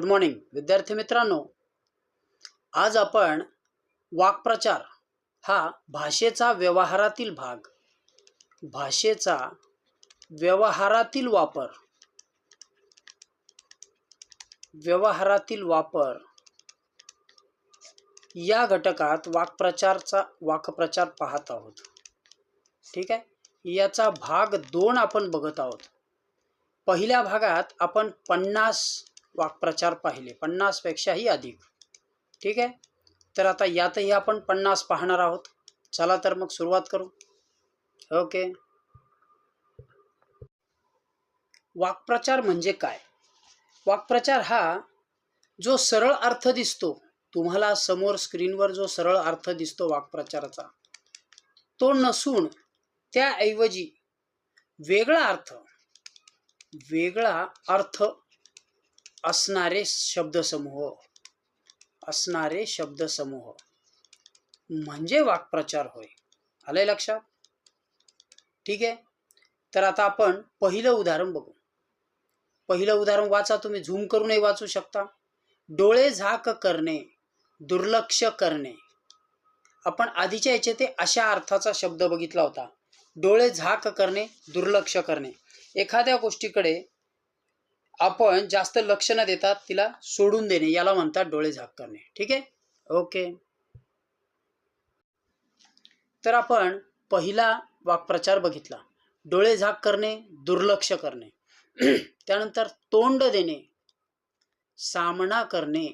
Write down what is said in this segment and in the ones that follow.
Good morning विद्यार्थी मित्रांनो. आज आपण वाक्प्रचार हा भाषेचा व्यवहारातील भाग भाषेचा व्यवहारातील वापर व्यवहारातील वापर या घटकात वाक्प्रचारचा वाक्प्रचार पाहत आहोत. ठीक आहे? याचा भाग दोन आपण बघत आहोत. पहिल्या भागात आपण पन्नास वाक्प्रचार पाहिले. पन्नासपेक्षाही अधिक. ठीक आहे? तर आता यातही आपण पन्नास पाहणार आहोत. चला तर मग सुरुवात करू. ओके. वाक्प्रचार म्हणजे काय? वाक्प्रचार हा जो सरळ अर्थ दिसतो तुम्हाला समोर स्क्रीनवर जो सरळ अर्थ दिसतो वाक्प्रचाराचा तो नसून त्याऐवजी वेगळा अर्थ वेगळा अर्थ असणारे शब्दसमूह. असणारे शब्दसमूह. म्हणजे वाक्प्रचार होय. आलंय लक्षात? ठीक आहे? तर आता आपण पहिलं उदाहरण बघू. पहिलं उदाहरण वाचा तुम्ही. झूम करूनही वाचू शकता. डोळे झाक करणे दुर्लक्ष करणे. आपण आधीच्या याचे ते अशा अर्थाचा शब्द बघितला होता. डोळे झाक करणे दुर्लक्ष करणे. एखाद्या गोष्टीकडे आपण जास्त लक्ष न देता तिला सोडून देणे याला म्हणतात डोळे झाक करणे. ठीक आहे? ओके. तर आपण पहिला वाक्प्रचार बघितला. डोळे झाक करणे दुर्लक्ष करणे. त्यानंतर तोंड देणे सामना करणे.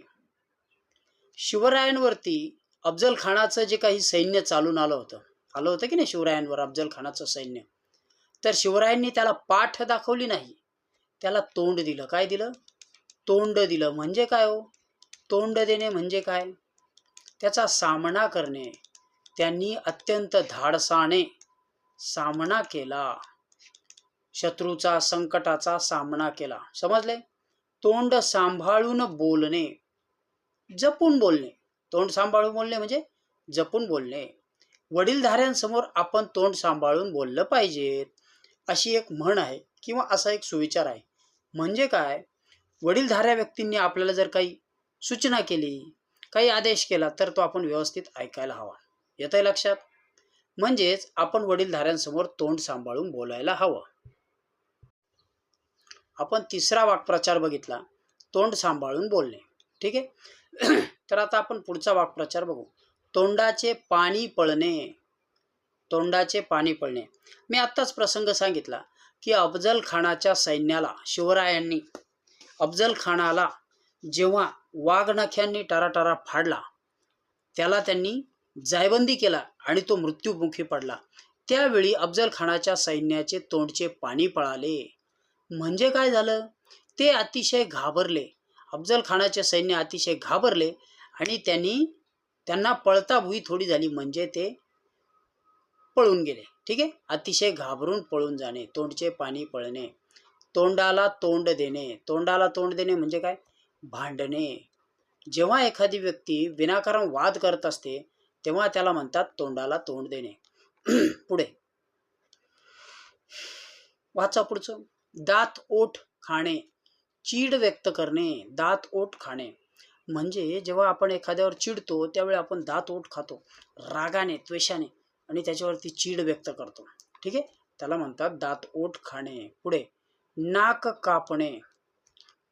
शिवरायांवरती अफजल खानाचं जे काही सैन्य चालून आलं होतं आलं होतं की नाही शिवरायांवर अफजल खानाचं सैन्य? तर शिवरायांनी त्याला पाठ दाखवली नाही. त्याला तोंड दिलं. काय दिलं? तोंड दिलं. म्हणजे काय हो? तोंड देणे म्हणजे काय? त्याचा सामना करणे. त्यांनी अत्यंत धाडसाने सामना केला. शत्रूचा संकटाचा सामना केला. समजले? तोंड सांभाळून बोलणे. जपून बोलणे. तोंड सांभाळून बोलणे म्हणजे जपून बोलणे. वडीलधाऱ्यांसमोर आपण तोंड सांभाळून बोललं पाहिजे. अशी एक म्हण आहे. किंवा असा एक सुविचार आहे. म्हणजे काय? वडीलधाऱ्या व्यक्तींनी आपल्याला जर काही सूचना केली काही आदेश केला तर तो आपण व्यवस्थित ऐकायला हवा. येतंय लक्षात? म्हणजेच आपण वडीलधाऱ्यांसमोर तोंड सांभाळून बोलायला हवं. आपण तिसरा वाक्प्रचार बघितला तोंड सांभाळून बोलणे. ठीक आहे? तर आता आपण पुढचा वाक्प्रचार बघू. तोंडाचे पाणी पळणे. तोंडाचे पाणी पळणे. मी आत्ताच प्रसंग सांगितला. की अफजल खानाच्या सैन्याला शिवरायांनी अफजल खानाला जेव्हा वाघनख्यांनी टाराटारा फाडला त्याला त्यांनी जायबंदी केला आणि तो मृत्युमुखी पडला. त्यावेळी अफजल खानाच्या सैन्याचे तोंडचे पाणी पळाले. म्हणजे काय झालं? ते अतिशय घाबरले. अफजल खानाचे सैन्य अतिशय घाबरले आणि त्यांनी त्यांना पळता भुई थोडी झाली म्हणजे ते पळून गेले. ठीक आहे? अतिशय घाबरून पळून जाणे तोंडचे पाणी पळणे तोंडाला तोंड देणे. तोंडाला तोंड देणे म्हणजे काय? भांडणे. जेव्हा एखादी व्यक्ती विनाकारण वाद करत असते तेव्हा त्याला म्हणतात तोंडाला तोंड देणे. पुढे. वाचा पुढचं. दात ओठ खाणे. चीड व्यक्त करणे दात ओठ खाणे. म्हणजे जेव्हा आपण एखाद्यावर चिडतो त्यावेळी आपण दात ओठ खातो. रागाने त्वेषाने. आणि त्याच्यावरती चीड व्यक्त करतो. ठीक आहे? त्याला म्हणतात दात ओठ खाणे पुढे नाक कापणे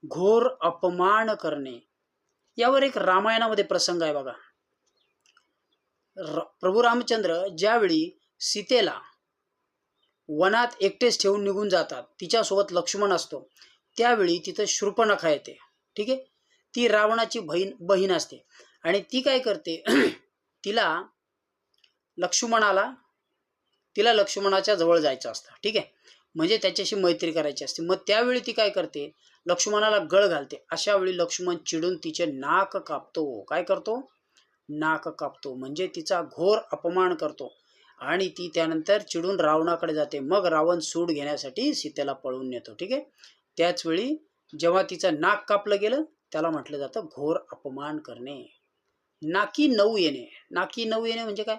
घोर अपमान करणे. यावर एक रामायणामध्ये प्रसंग आहे बघा. प्रभू रामचंद्र ज्यावेळी सीतेला वनात एकटेच ठेवून निघून जातात तिच्यासोबत लक्ष्मण असतो त्यावेळी तिथं शृपनखा येते. ठीक आहे? ती रावणाची बहीण बहीण असते. आणि ती काय करते? तिला लक्ष्मणाला तिला लक्ष्मणाच्या जवळ जायचं असतं. ठीक आहे? म्हणजे त्याच्याशी मैत्री करायची असते. मग त्यावेळी ती काय करते? लक्ष्मणाला गळ घालते. अशा वेळी लक्ष्मण चिडून तिचे नाक कापतो. काय करतो? नाक कापतो. म्हणजे तिचा घोर अपमान करतो. आणि ती त्यानंतर चिडून रावणाकडे जाते. मग रावण सूड घेण्यासाठी सीतेला पळवून नेतो. ठीक आहे? त्याचवेळी जेव्हा तिचं नाक कापलं गेलं त्याला म्हटलं जातं घोर अपमान करणे. नाकी नऊ येणे. नाकी नऊ येणे म्हणजे काय?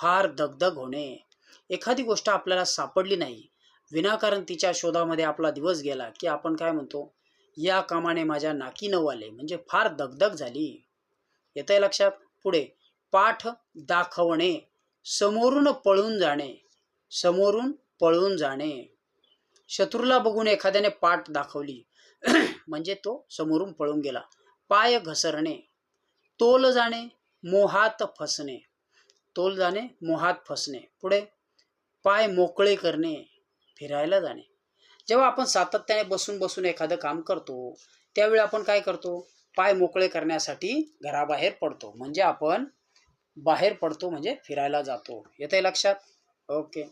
फार दगदग होणे. एखादी गोष्ट आपल्याला सापडली नाही. विनाकारण तिच्या शोधामध्ये आपला दिवस गेला की आपण काय म्हणतो? या कामाने माझ्या नाकी नऊ आले. म्हणजे फार दगदग झाली. येतंय लक्षात? पुढे. पाठ दाखवणे. समोरून पळून जाणे. समोरून पळून जाणे. शत्रूला बघून एखाद्याने पाठ दाखवली. म्हणजे तो समोरून पळून गेला. पाय घसरणे. तोल जाणे. मोहात फसणे. तोल जाणे मोहात फसणे. पुढे पाय मोकळे करणे फिरायला जाणे. जेव्हा आपण सातत्याने बसून बसून एखादं काम करतो त्यावेळी आपण काय करतो? पाय मोकळे करण्यासाठी घराबाहेर पडतो. म्हणजे आपण बाहेर पडतो म्हणजे फिरायला जातो. येते लक्षात? ओके.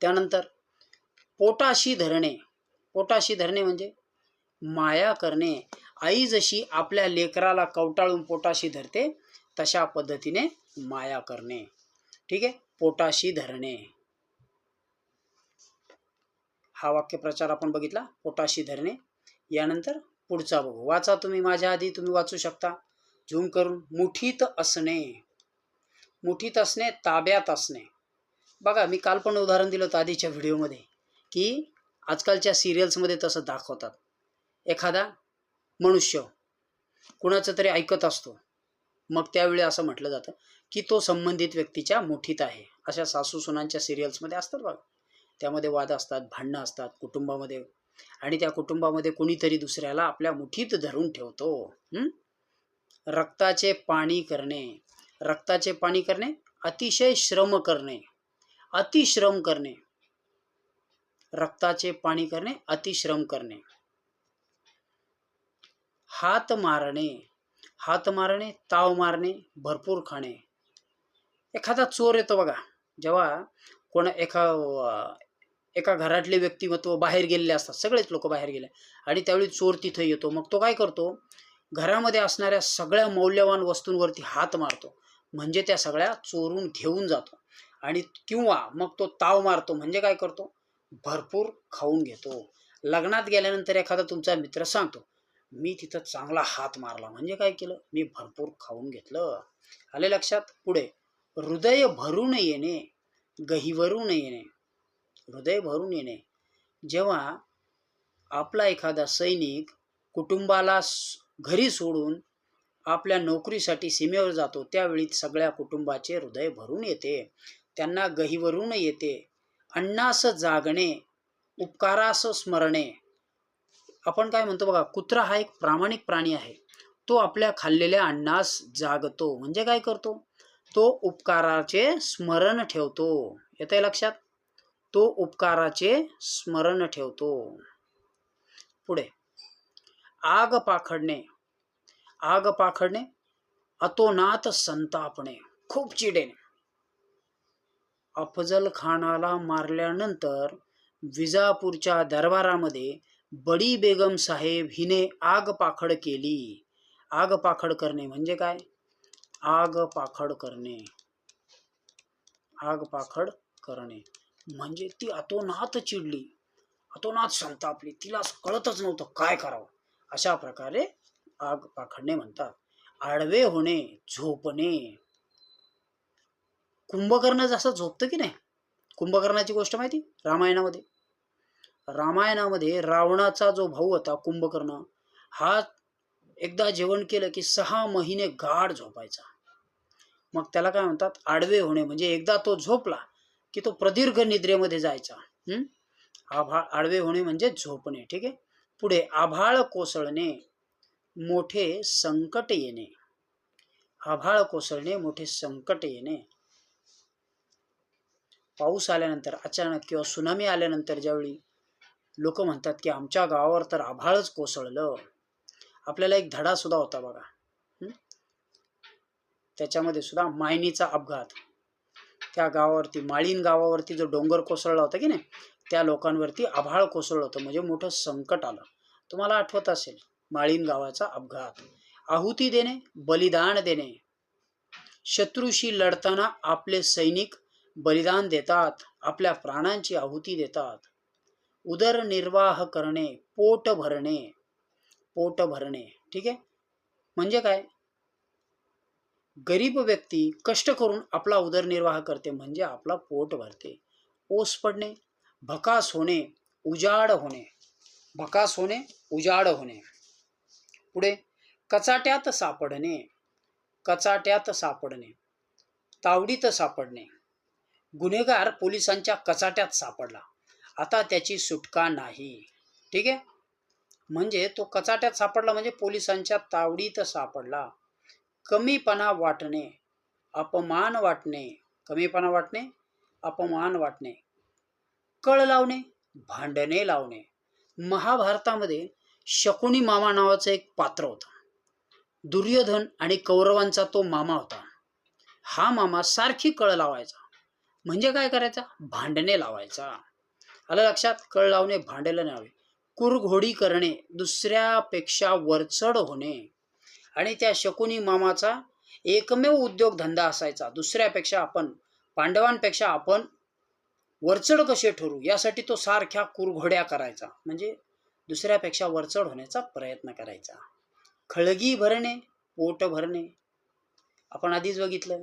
त्यानंतर पोटाशी धरणे. पोटाशी धरणे म्हणजे माया करणे. आई जशी आपल्या लेकराला कवटाळून पोटाशी धरते तशा पद्धतीने माया करणे. ठीक आहे? पोटाशी धरणे. हा वाक्यप्रचार आपण बघितला. पोटाशी धरणे. यानंतर पुढचा बघू. वाचा तुम्ही माझ्या आधी तुम्ही वाचू शकता. झूम करून. मुठीत असणे. मुठीत असणे ताब्यात असणे. बघा मी काल पण उदाहरण दिलं होतं आधीच्या व्हिडिओमध्ये की आजकालच्या सिरियल्समध्ये तसं दाखवतात. एखादा मनुष्य कुणाचं तरी ऐकत असतो. मग त्यावेळी असं म्हटलं जातं की तो संबंधित व्यक्तीच्या मुठीत आहे. अशा सासू सुनांच्या सिरियल्समध्ये असतात बघा. त्यामध्ये वाद असतात भांडणं असतात कुटुंबामध्ये. आणि त्या कुटुंबामध्ये कुणीतरी दुसऱ्याला आपल्या मुठीत धरून ठेवतो. रक्ताचे पाणी करणे. रक्ताचे पाणी करणे अतिशय श्रम करणे. अतिश्रम करणे. रक्ताचे पाणी करणे अतिश्रम करणे. हात मारणे. हात मारणे ताव मारणे भरपूर खाणे. एखादा चोर येतो बघा. जेव्हा कोण एका एका घरातले व्यक्तिमत्व बाहेर गेलेले असतात सगळेच लोक बाहेर गेले आणि त्यावेळी चोर तिथं येतो. मग तो काय करतो? घरामध्ये असणाऱ्या सगळ्या मौल्यवान वस्तूंवरती हात मारतो. म्हणजे त्या सगळ्या चोरून घेऊन जातो. आणि किंवा मग तो ताव मारतो. म्हणजे काय करतो? भरपूर खाऊन घेतो. लग्नात गेल्यानंतर एखादा तुमचा मित्र सांगतो मी तिथं चांगला हात मारला. म्हणजे काय केलं? मी भरपूर खाऊन घेतलं. आले लक्षात? पुढे. हृदय भरून येणे गहिवरून येणे हृदय भरून येणे. जेव्हा आपला एखादा सैनिक कुटुंबाला घरी सोडून आपल्या नोकरीसाठी सीमेवर जातो त्यावेळी सगळ्या कुटुंबाचे हृदय भरून येते. त्यांना गहिवरून येते. अण्णास जागणे उपकारास स्मरणे. आपण काय म्हणतो बघा कुत्रा हा एक प्रामाणिक प्राणी आहे. तो आपल्या खाल्लेल्या अण्णास जागतो. म्हणजे काय करतो? तो उपकाराचे स्मरण ठेवतो. येतंय लक्षात? तो उपकाराचे स्मरण ठेवतो. पुढे. आग पाखडणे. आग पाखडणे. अतोनात संतापणे. खूप चिडेने. अफजल खानाला मारल्यानंतर विजापूरच्या दरबारामध्ये बडी बेगम साहेब हिने आग पाखड केली. आग पाखड करणे म्हणजे काय? आग पाखड करणे. आग पाखड करणे. म्हणजे ती अतोनात चिडली. अतोनात संतापली. तिला कळतच नव्हतं काय करावं. अशा प्रकारे आग पाखडणे म्हणतात. आडवे होणे झोपणे. कुंभकर्ण जसं झोपतं की नाही? कुंभकर्णाची गोष्ट माहिती? रामायणामध्ये. रामायणामध्ये रावणाचा जो भाऊ होता कुंभकर्ण हा एकदा जेवण केलं की सहा महिने गाढ झोपायचा. मग त्याला काय म्हणतात आडवे होणे म्हणजे एकदा तो झोपला की तो प्रदीर्घ निद्रेमध्ये जायचा. आभाळ आडवे होणे म्हणजे झोपणे ठीक आहे? पुढे आभाळ कोसळणे मोठे संकट येणे. आभाळ कोसळणे मोठे संकट येणे. पाऊस आल्यानंतर अचानक किंवा सुनामी आल्यानंतर ज्यावेळी लोक म्हणतात की आमच्या गावावर तर आभाळच कोसळलं. आपल्याला एक धडा सुद्धा होता बघा. त्याच्यामध्ये सुद्धा मायनीचा अपघात. त्या गावावरती माळीन गावावरती जो डोंगर कोसळला होता की नाही त्या लोकांवरती आभाळ कोसळलं होतं. म्हणजे मोठं संकट आलं. तुम्हाला आठवत असेल माळीन गावाचा अपघात. आहुती देणे बलिदान देणे. शत्रूशी लढताना आपले सैनिक बलिदान देतात आपल्या प्राणांची आहुती देतात. उदरनिर्वाह करणे पोट भरणे. पोट भरणे. ठीक आहे? म्हणजे काय? गरीब व्यक्ती कष्ट करून आपला उदरनिर्वाह करते म्हणजे आपला पोट भरते. ओस पडणे भकास होणे उजाड होणे. भकास होणे उजाड होणे. पुढे कचाट्यात सापडणे. कचाट्यात सापडणे. तावडीत सापडणे. गुन्हेगार पोलिसांच्या कचाट्यात सापडला. आता त्याची सुटका नाही. ठीक आहे? म्हणजे तो कचाट्यात सापडला म्हणजे पोलिसांच्या तावडीत सापडला. कमीपणा वाटणे अपमान वाटणे कमीपणा वाटणे अपमान वाटणे. कळ लावणे भांडणे लावणे. महाभारतामध्ये शकुनी मामा नावाचं एक पात्र होतं. दुर्योधन आणि कौरवांचा तो मामा होता. हा मामा सारखी कळ लावायचा. म्हणजे काय करायचा? भांडणे लावायचा. आलं लक्षात? कळ लावणे भांडलं न्यावे कुरघोडी करणे दुसऱ्यापेक्षा वरचढ होणे. आणि त्या शकुनी मामाचा एकमेव उद्योगधंदा असायचा. दुसऱ्यापेक्षा आपण पांडवांपेक्षा आपण वरचढ कसे ठरू? यासाठी तो सारख्या कुरघोड्या करायचा. म्हणजे दुसऱ्यापेक्षा वरचढ होण्याचा प्रयत्न करायचा. खळगी भरणे पोट भरणे. आपण आधीच बघितलं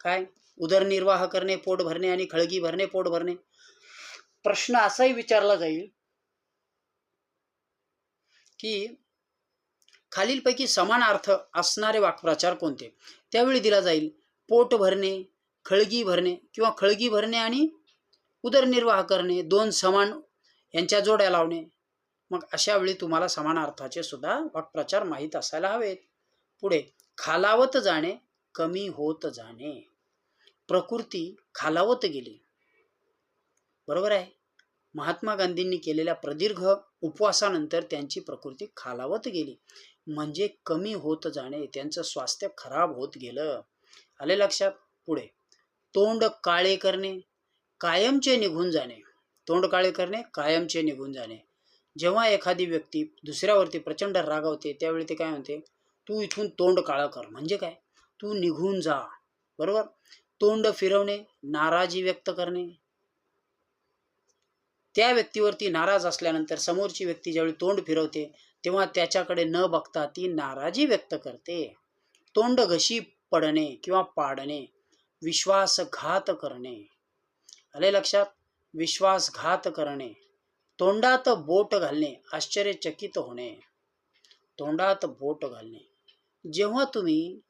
काय? उदरनिर्वाह करणे पोट भरणे आणि खळगी भरणे पोट भरणे. प्रश्न असाही विचारला जाईल. की खालीलपैकी समान अर्थ असणारे वाक्प्रचार कोणते? त्यावेळी दिला जाईल पोट भरणे खळगी भरणे किंवा खळगी भरणे आणि उदरनिर्वाह करणे दोन समान यांच्या जोड्या लावणे. मग अशा वेळी तुम्हाला समान अर्थाचे सुद्धा वाक्प्रचार माहीत असायला हवेत. पुढे खालावत जाणे कमी होत जाणे. प्रकृती खालावत गेली. बरोबर आहे? महात्मा गांधींनी केलेल्या प्रदीर्घ उपवासानंतर त्यांची प्रकृती खालावत गेली. म्हणजे कमी होत जाणे त्यांचं स्वास्थ्य खराब होत गेलं. आले लक्षात? पुढे. तोंड काळे करणे कायमचे निघून जाणे. तोंड काळे करणे कायमचे निघून जाणे. जेव्हा एखादी व्यक्ती दुसऱ्यावरती प्रचंड रागावते त्यावेळी ते काय म्हणते? तू इथून तोंड काळं कर. म्हणजे काय? तू निघून जा. बरोबर? तोंड फिरवणे नाराजी व्यक्त करणे त्या व्यक्तीवरती नाराज असल्यानंतर समोरची व्यक्ती ज्यावेळी तोंड फिरवते तेव्हा त्याच्याकडे न बघता ती नाराजी व्यक्त करते. तोंड घशी पडणे किंवा पाडणे विश्वासघात करणे. आले लक्षात? विश्वासघात करणे. तोंडात बोट घालणे आश्चर्यचकित होणे. तोंडात बोट घालणे. जेव्हा तुम्ही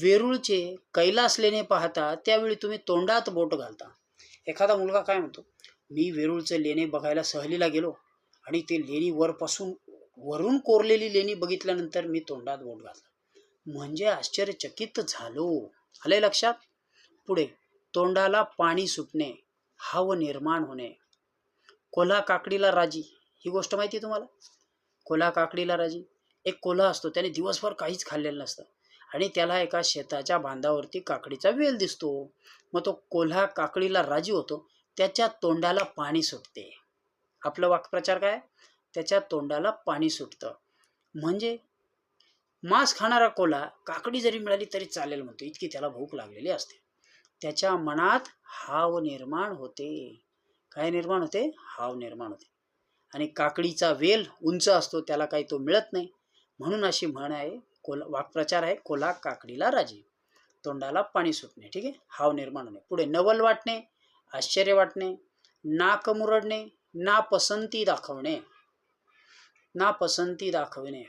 वेरूळचे कैलास लेणे पाहता त्यावेळी तुम्ही तोंडात बोट घालता. एखादा मुलगा काय म्हणतो? मी वेरूळचं लेणे बघायला सहलीला गेलो आणि ते लेणी वरपासून वरून कोरलेली लेणी बघितल्यानंतर मी तोंडात बोट घातलं. म्हणजे आश्चर्यचकित झालो. आले लक्षात? पुढे तोंडाला पाणी सुटणे हाव निर्माण होणे. कोल्हा काकडीला राजी ही गोष्ट माहिती आहे तुम्हाला? कोल्हा काकडीला राजी. एक कोल्हा असतो त्याने दिवसभर काहीच खाल्लेलं नसतं. आणि त्याला एका शेताच्या बांधावरती काकडीचा वेल दिसतो. मग तो कोल्हा काकडीला राजी होतो. त्याच्या तोंडाला पाणी सुटते. आपलं वाक्प्रचार काय? त्याच्या तोंडाला पाणी सुटतं. म्हणजे मांस खाणारा कोला काकडी जरी मिळाली तरी चालेल म्हणतो. इतकी त्याला भूक लागलेली असते. त्याच्या मनात हाव निर्माण होते. काय निर्माण होते? हाव निर्माण होते. आणि काकडीचा वेल उंच असतो त्याला काही तो मिळत नाही. म्हणून अशी म्हण आहे कोला वाक्प्रचार आहे कोला काकडीला राजी. तोंडाला पाणी सुटणे. ठीक आहे? हाव निर्माण होणे. पुढे नवल वाटणे. आश्चर्य वाटणे नाक मुरडणे नापसंती दाखवणे. नापसंती दाखवणे.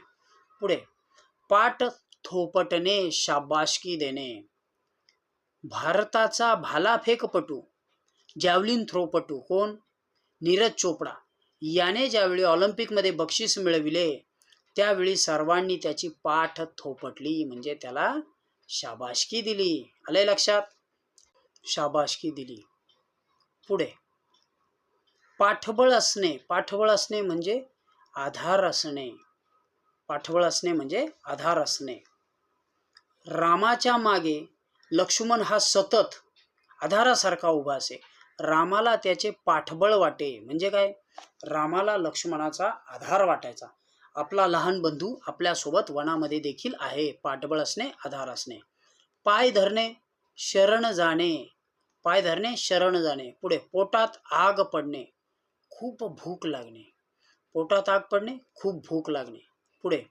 पुढे पाठ थोपटणे शाबाशकी देणे. भारताचा भालाफेकपटू जॅव्हलिन थ्रोपटू कोण? नीरज चोपडा. याने ज्यावेळी ऑलिम्पिकमध्ये बक्षीस मिळविले त्यावेळी सर्वांनी त्याची पाठ थोपटली म्हणजे त्याला शाबाशकी दिली. आले लक्षात? शाबाशकी दिली. पुढे. पाठबळ असणे. पाठबळ असणे म्हणजे आधार असणे. पाठबळ असणे म्हणजे आधार असणे. रामाच्या मागे लक्ष्मण हा सतत आधारासारखा उभा असे. रामाला त्याचे पाठबळ वाटे. म्हणजे काय? रामाला लक्ष्मणाचा आधार वाटायचा. आपला लहान बंधू आपल्यासोबत वनामध्ये देखील आहे. पाठबळ असणे आधार असणे. पाय धरणे शरण जाणे. पाय धरणे शरण जाणे पुढे पोटात आग पडणे खूप भूक लागणे. पोटात आग पडणे खूप भूक लागणे. पुढे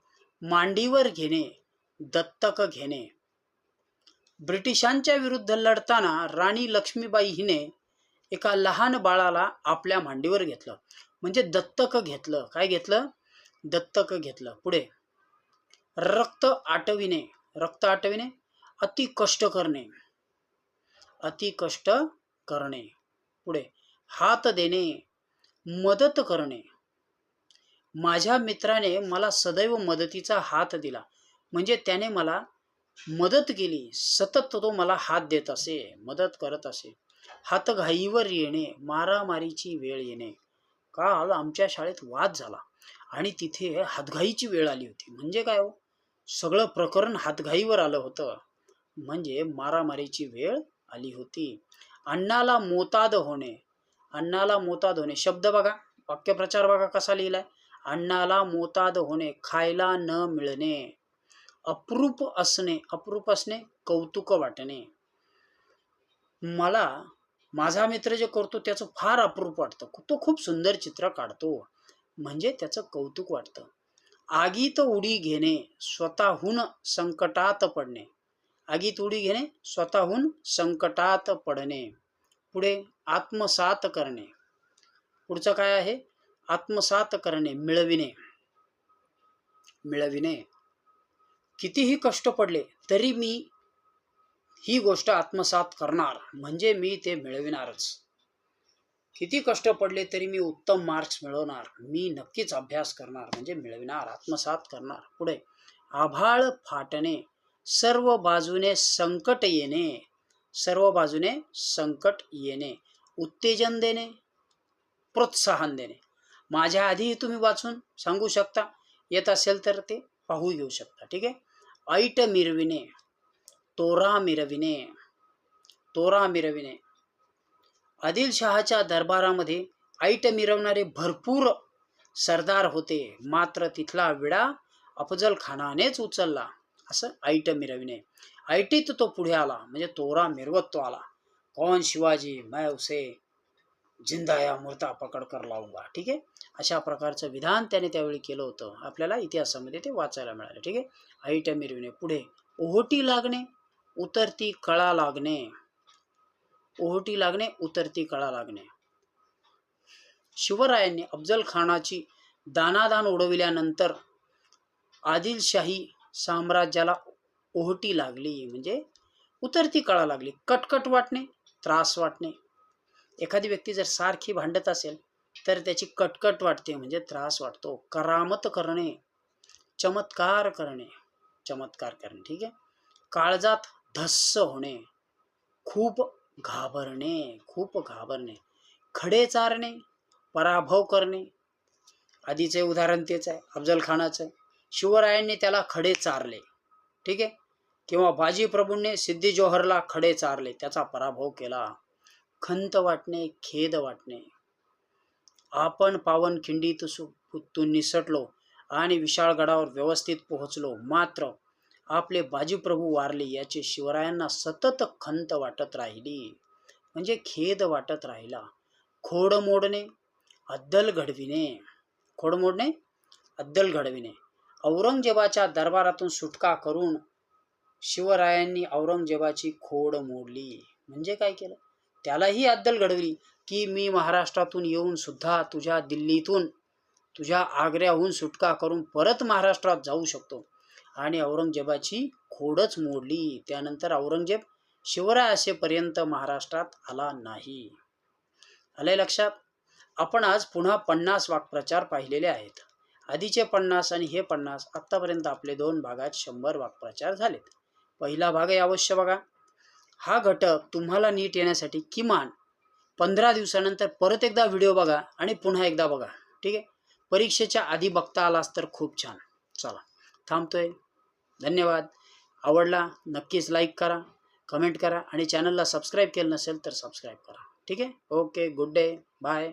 मांडीवर घेणे दत्तक घेणे. ब्रिटिशांच्या विरुद्ध लढताना राणी लक्ष्मीबाई हिने एका लहान बाळाला आपल्या मांडीवर घेतलं. म्हणजे दत्तक घेतलं. काय घेतलं? दत्तक घेतलं. पुढे रक्त आटविणे. रक्त आटविणे अति कष्ट करणे. अति कष्ट करणे. पुढे हात देणे मदत करणे. माझ्या मित्राने मला सदैव मदतीचा हात दिला. म्हणजे त्याने मला मदत केली. सतत तो मला हात देत असे मदत करत असे. हातघाईवर येणे मारामारीची वेळ येणे. काल आमच्या शाळेत वाद झाला आणि तिथे हातघाईची वेळ आली होती. म्हणजे काय हो? सगळं प्रकरण हातघाईवर आलं होतं. म्हणजे मारामारीची वेळ आली होती. अण्णाला मोताद होणे. अण्णाला मोताद होणे. शब्द बघा. वाक्यप्रचार बघा कसा लिहिलाय. अण्णाला मोताद होणे. खायला न मिळणे. अप्रूप असणे. अप्रूप असणे. कौतुक वाटणे. मला माझा मित्र जे करतो त्याचं फार अप्रूप वाटतं. तो खूप सुंदर चित्र काढतो. म्हणजे त्याचं कौतुक वाटतं. आगीत उडी घेणे. स्वतःहून संकटात पडणे. आगीत उडी घेणे स्वतःहून संकटात पडणे. पुढे आत्मसात करणे. पुढचं काय आहे? आत्मसात करणे मिळविणे. मिळविणे. कितीही कष्ट पडले तरी मी ही गोष्ट आत्मसात करणार. म्हणजे मी ते मिळविणारच. किती कष्ट पडले तरी मी उत्तम मार्क्स मिळवणार. मी नक्कीच अभ्यास करणार. म्हणजे मिळविणार आत्मसात करणार. पुढे आभाळ फाटणे. सर्व बाजूने संकट येणे सर्व बाजूने संकट येणे उत्तेजन देणे प्रोत्साहन देणे. माझ्या आधीही तुम्ही वाचून सांगू शकता येत असेल तर ते पाहू घेऊ शकता ठीक आहे? ऐट मिरविणे तोरा मिरविणे तोरा मिरविणे. आदिलशहाच्या दरबारामध्ये ऐट मिरवणारे भरपूर सरदार होते. मात्र तिथला विडा अफजल खानानेच उचलला. असं ऐट मिरविणे ऐटीत तो पुढे आला म्हणजे तोरा मिरवत तो आला. कौन शिवाजी मैं उसे जिंदा या मुर्ता पकड कर लावूंगा ठीक आहे? अशा प्रकारचं विधान त्याने त्यावेळी केलं होतं. आपल्याला इतिहासामध्ये ते वाचायला मिळालं. ठीक आहे? ऐट मिरविणे पुढे. ओहोटी लागणे उतरती कळा लागणे. ओहोटी लागणे उतरती कळा लागणे. शिवरायांनी अफजल खानाची दानादान उडविल्यानंतर आदिलशाही साम्राज्याला ओहटी लागली म्हणजे उतरती कळा लागली. कटकट वाटणे त्रास वाटणे. एखादी व्यक्ती जर सारखी भांडत असेल तर त्याची कटकट वाटते म्हणजे त्रास वाटतो. करामत करणे चमत्कार करणे चमत्कार करणे ठीक आहे? काळजात धस्स होणे खूप घाबरणे खूप घाबरणे. खडे चारणे पराभव करणे. आधीचे उदाहरण तेच आहे अफजल खानाचं शिवरायांनी त्याला खडे चारले. ठीक आहे? किंवा बाजी प्रभूंनी सिद्धी जोहरला खडे चारले. त्याचा पराभव केला. खंत वाटणे खेद वाटणे. आपण पावन खिंडीत तून निसटलो आणि विशाळगडावर व्यवस्थित पोहोचलो. मात्र आपले बाजीप्रभू वारले याचे शिवरायांना सतत खंत वाटत राहिली. म्हणजे खेद वाटत राहिला. खोड मोडणे अद्दल घडविणे. खोड मोडणे अद्दल घडविणे. औरंगजेबाच्या दरबारातून सुटका करून शिवरायांनी औरंगजेबाची खोड मोडली. म्हणजे काय केलं? त्यालाही अद्दल घडवली की मी महाराष्ट्रातून येऊन सुद्धा तुझ्या दिल्लीतून तुझ्या आग्र्याहून सुटका करून परत महाराष्ट्रात जाऊ शकतो. आणि औरंगजेबाची खोडच मोडली. त्यानंतर औरंगजेब शिवराय असेपर्यंत महाराष्ट्रात आला नाही. आले लक्षात? आपण आज पुन्हा पन्नास वाक्प्रचार पाहिलेले आहेत. आधीचे पन्नास आणि हे पन्नास आत्तापर्यंत आपले दोन भागात शंभर वाक्प्रचार झालेत. पहिला भाग आहे अवश्य बघा. हा घटक तुम्हाला नीट येण्यासाठी किमान पंधरा दिवसानंतर परत एकदा व्हिडिओ बघा आणि पुन्हा एकदा बघा. ठीक आहे? परीक्षेच्या आधी बघता आलास तर खूप छान. चला थांबतोय. धन्यवाद. आवडला नक्कीच लाईक करा कमेंट करा आणि चॅनलला सबस्क्राईब केलं नसेल तर सबस्क्राईब करा. ठीक आहे? Okay good day. बाय.